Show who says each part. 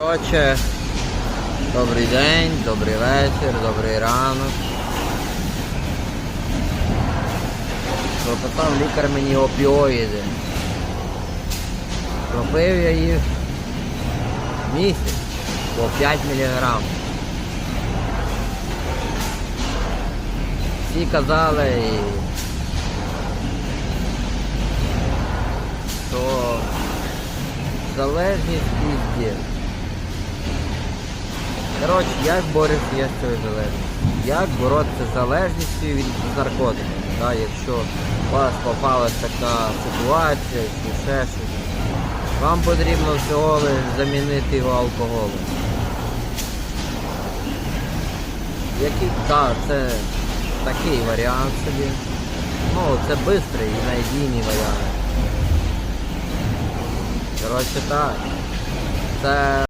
Speaker 1: Коротше, добрий день, добрий вечір, добрий ранок. Прописав лікар мені опіоїди. Пропив я їх місяць по 5 мг. Всі казали, що залежність пізді. Коротше, як боротися з цією залежністю? Як боротися з залежністю від наркотиків? Да, якщо у вас попалась така ситуація чи ще щось, вам потрібно всього лиш замінити його алкоголем. Який, так, це такий варіант собі. Ну, це швидкий і надійний варіант. Коротше так. Це